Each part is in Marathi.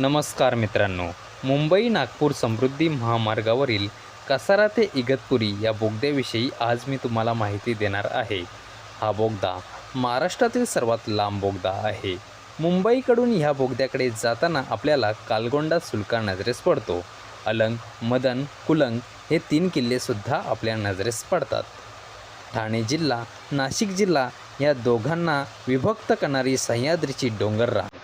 नमस्कार मित्रांनो. मुंबई नागपूर समृद्धी महामार्गावरील कसारा ते इगतपुरी या बोगद्याविषयी आज मी तुम्हाला माहिती देणार आहे. हा बोगदा महाराष्ट्रातील सर्वात लांब बोगदा आहे. मुंबईकडून ह्या बोगद्याकडे जाताना आपल्याला कालगोंडा सुलका नजरेस पडतो. अलंग मदन कुलंग हे तीन किल्लेसुद्धा आपल्या नजरेस पडतात. ठाणे जिल्हा नाशिक जिल्हा या दोघांना विभक्त करणारी सह्याद्रीची डोंगर रांग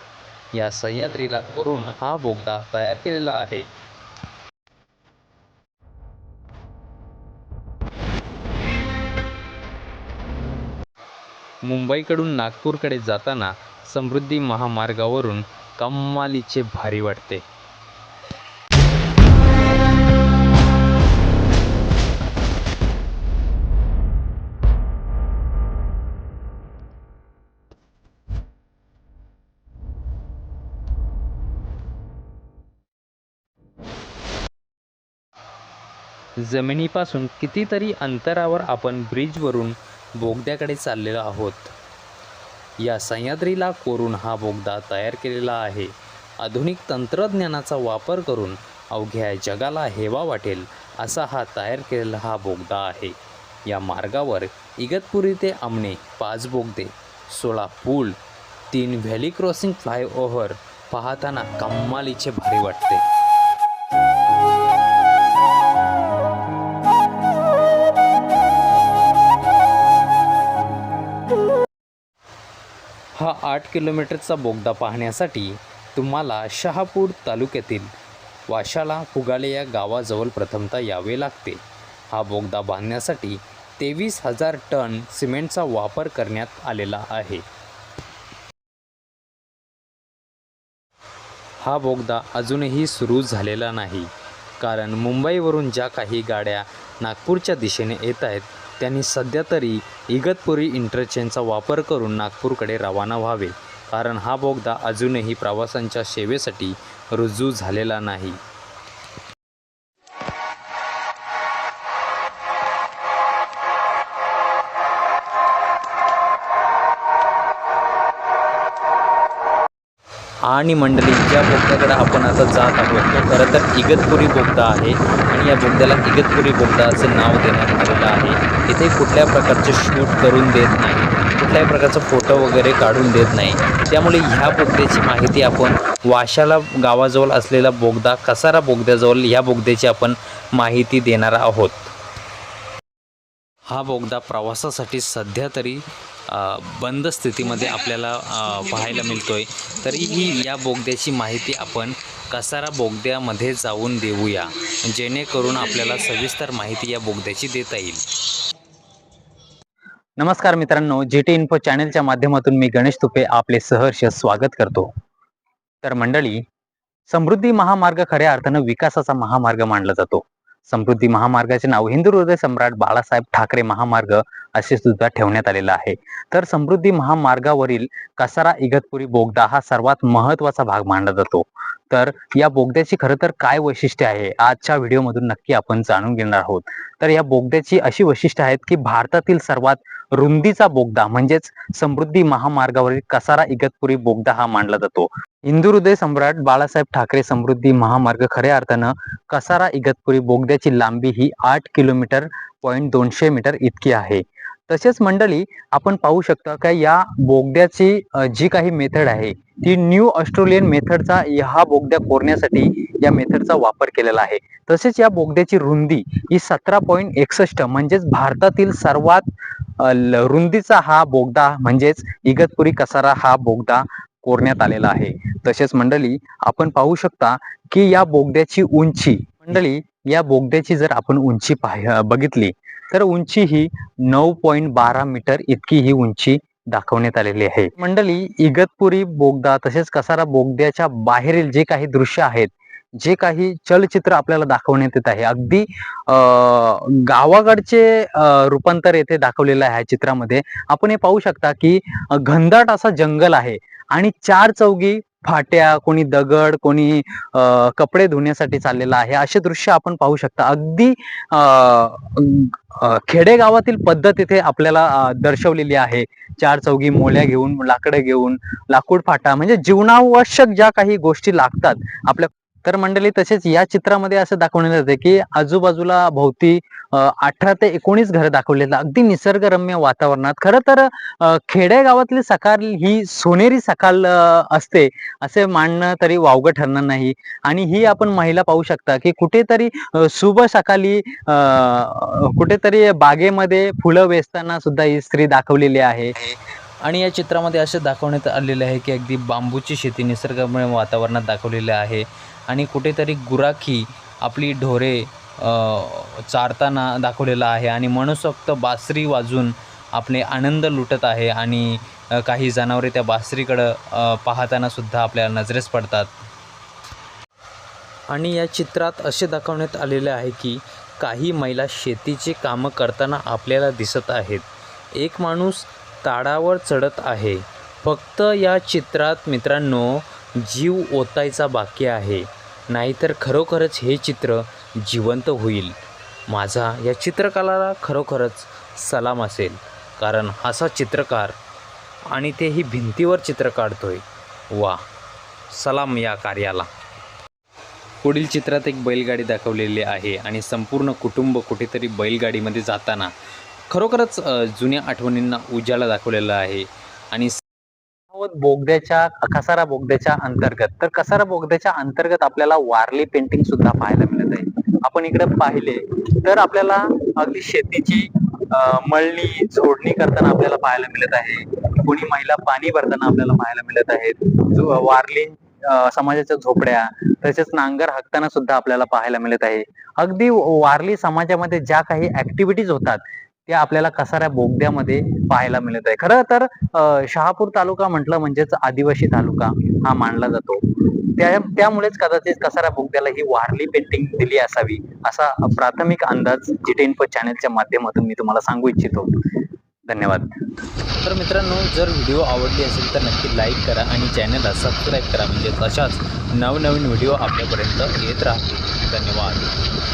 या सह्याद्रीला करून हा बोगदा तयार केलेला आहे. मुंबईकडून नागपूरकडे जाताना समृद्धी महामार्गावरून कमालीचे भारी वाटते. जमिनीपासून कितीतरी अंतरावर आपण ब्रिजवरून बोगद्याकडे चाललेलो आहोत. या सह्याद्रीला कोरून हा बोगदा तयार केलेला आहे. आधुनिक तंत्रज्ञानाचा वापर करून अवघ्या जगाला हेवा वाटेल असा हा तयार केलेला हा बोगदा आहे. या मार्गावर इगतपुरी ते आमणे पाच बोगदे सोळा पूल तीन व्हॅली क्रॉसिंग फ्लायओव्हर पाहताना कम्मालीचे भारी वाटते. हा आठ किलोमीटरचा बोगदा पाहण्यासाठी तुम्हाला शहापूर तालुक्यातील वाशाला फुगाले या गावाजवळ प्रथमतः यावे लागते. हा बोगदा बांधण्यासाठी तेवीस हजार टन सिमेंटचा वापर करण्यात आलेला आहे. हा बोगदा अजूनही सुरू झालेला नाही. कारण मुंबईवरून ज्या काही गाड्या नागपूरच्या दिशेने येत आहेत त्यांनी सध्या तरी इगतपुरी इंटरचेंजचा वापर करून नागपूरकडे रवाना व्हावे. कारण हा बोगदा अजूनही प्रवाशांच्या सेवेसाठी रुजू झालेला नाही. आणि मंडळी ज्या बोगद्याकडे आपण आता जात आहोत तो खरं तर इगतपुरी बोगदा आहे आणि या बोगद्याला इगतपुरी बोगदा असं नाव देण्यात आलेलं आहे. इथे कुठल्या प्रकारचे शूट करून देत नाही कुठल्याही प्रकारचा फोटो वगैरे काढून देत नाही. त्यामुळे ह्या बोगद्याची माहिती आपण वाशाला गावाजवळ असलेला बोगदा कसारा बोगद्याजवळ ह्या बोगद्याची आपण माहिती देणार आहोत. हा बोगदा प्रवासासाठी सध्या तरी बंद स्थितीमध्ये आपल्याला अ, पाहायला मिळतोय. तरीही या बोगद्याची माहिती आपण कसारा बोगद्यामध्ये जाऊन देऊया. जेणेकरून आपल्याला सविस्तर माहिती या बोगद्याची देता येईल. नमस्कार मित्रांनो जी टी इन्फो चॅनेलच्या माध्यमातून मी गणेश तुपे आपले सहर्ष स्वागत करतो. तर मंडळी समृद्धी महामार्ग खऱ्या अर्थानं विकासाचा महामार्ग मानला जातो. समृद्धी महामार्गाचे नाव हिंदू हृदय सम्राट बाळासाहेब ठाकरे महामार्ग असे सुद्धा ठेवण्यात आलेलं आहे. तर समृद्धी महामार्गावरील कसारा इगतपुरी बोगदा हा सर्वात महत्त्वाचा भाग मानला जातो. तर या बोगद्याची खरं तर काय वैशिष्ट्य आहे? आजच्या व्हिडिओमधून नक्की आपण जाणून घेणार आहोत. तर या बोगद्याची अशी वैशिष्ट्य आहेत की भारतातील सर्वात रुंदीचा बोगदा म्हणजेच समृद्धी महामार्गावरील कसारा इगतपुरी बोगदा हा मानला जातो. हिंदू हृदय सम्राट बाळासाहेब ठाकरे समृद्धी महामार्ग खऱ्या अर्थानं कसारा इगतपुरी बोगद्याची लांबी ही आठ किलोमीटर पॉईंट दोनशे मीटर इतकी आहे. तसेच मंडळी आपण पाहू शकता का या बोगद्याची जी काही मेथड आहे ती न्यू ऑस्ट्रेलियन मेथडचा हा बोगद्या कोरण्यासाठी या मेथडचा वापर केलेला आहे. तसेच या बोगद्याची रुंदी ही सतरा पॉईंट एकसष्ट म्हणजेच भारतातील सर्वात रुंदीचा हा बोगदा म्हणजेच इगतपुरी कसारा हा बोगदा कोरण्यात आलेला आहे. तसेच मंडळी आपण पाहू शकता की या बोगद्याची उंची मंडळी या बोगद्याची जर आपण उंची पाह बघितली तर उंची ही नऊ पॉईंट बारा मीटर इतकी ही उंची दाखवण्यात आलेली आहे. मंडळी इगतपुरी बोगदा तसेच कसारा बोगद्याच्या बाहेरील जे काही दृश्य आहेत जे काही चलचित्र आपल्याला दाखवण्यात येत आहे अगदी अं, गावाकडचे रूपांतर येथे दाखवलेलं आहे चित्रामध्ये. आपण हे पाहू शकता की घनदाट असा जंगल आहे आणि चार चौगी फाट्या कोणी दगड कोणी कपडे धुण्यासाठी चाललेला आहे. असे दृश्य आपण पाहू शकता. अगदी अं, खेडेगावातील पद्धत इथे आपल्याला दर्शवलेली आहे. चार चौघी मोल्या घेऊन लाकडं घेऊन लाकूड फाटा म्हणजे जीवनावश्यक ज्या काही गोष्टी लागतात आपल्या तर मंडळी तसेच या चित्रामध्ये असं दाखवण्यात येते की आजूबाजूला भोवती अठरा ते एकोणीस घरं दाखवलेलं अगदी निसर्गरम्य वातावरणात. खरं तर खेडेगावातली सकाळ ही सोनेरी सकाळ असते असे मानणं तरी वावगं ठरणार नाही. आणि ही आपण महिला पाहू शकता की कुठेतरी शुभ सकाळी कुठेतरी बागेमध्ये फुलं वेचताना सुद्धा ही स्त्री दाखवलेली आहे. आणि या चित्रामध्ये असे दाखवण्यात आलेले आहे की अगदी बांबूची शेती निसर्गमय वातावरणात दाखवलेली आहे. आणि कुठेतरी गुराखी आपली ढोरे चारताना दाखवलेलं आहे आणि मनसोक्त बासरी वाजून आपले आनंद लुटत आहे आणि काही जनावरे त्या बासरीकडं पाहतानासुद्धा पाहताना सुद्धा आपल्याला नजरेस पडतात. आणि या चित्रात असे दाखवण्यात आलेले आहे की काही महिला शेतीची कामं करताना आपल्याला दिसत आहेत. एक माणूस ताडावर चढत आहे. फक्त या चित्रात मित्रांनो जीव ओतायचा बाकी आहे. नाहीतर खरोखरच हे चित्र जिवंत होईल. माझा या चित्रकलाला खरोखरच सलाम असेल. कारण असा चित्रकार आणि तेही भिंतीवर चित्र काढतोय. वा सलाम या कार्याला. पुढील चित्रात एक बैलगाडी दाखवलेली आहे आणि संपूर्ण कुटुंब कुठेतरी बैलगाडीमध्ये जाताना खरोखरच जुन्या आठवणींना उजाळा दाखवलेला आहे. आणि आहोत बोगद्याच्या कसारा बोगद्याच्या अंतर्गत. तर कसारा बोगद्याच्या अंतर्गत आपल्याला वारली पेंटिंग सुद्धा पाहायला मिळत आहे. आपण इकडे पाहिले तर आपल्याला अगदी शेतीची मळणी झोडणी करताना आपल्याला पाहायला मिळत आहे. कोणी महिला पाणी भरताना आपल्याला पाहायला मिळत आहेत वारली समाजाच्या झोपड्या तसेच नांगर हाकताना सुद्धा आपल्याला पाहायला मिळत आहे. अगदी वारली समाजामध्ये ज्या काही ऍक्टिव्हिटीज होतात ते आपल्याला कसाऱ्या बोगद्यामध्ये पाहायला मिळत आहे. खरं तर शहापूर तालुका म्हटलं म्हणजेच आदिवासी तालुका हा मानला जातो. त्या त्यामुळेच कदाचित कसारा बोगद्याला ही वारली पेंटिंग दिली असावी असा प्राथमिक अंदाज जिटे इन्फो चॅनलच्या माध्यमातून मी तुम्हाला सांगू इच्छितो. धन्यवाद. तर मित्रांनो जर व्हिडिओ आवडली असेल तर नक्की लाईक करा आणि चॅनलला सबस्क्राईब करा. म्हणजे अशाच नवनवीन व्हिडिओ आपल्यापर्यंत येत राहतील. धन्यवाद.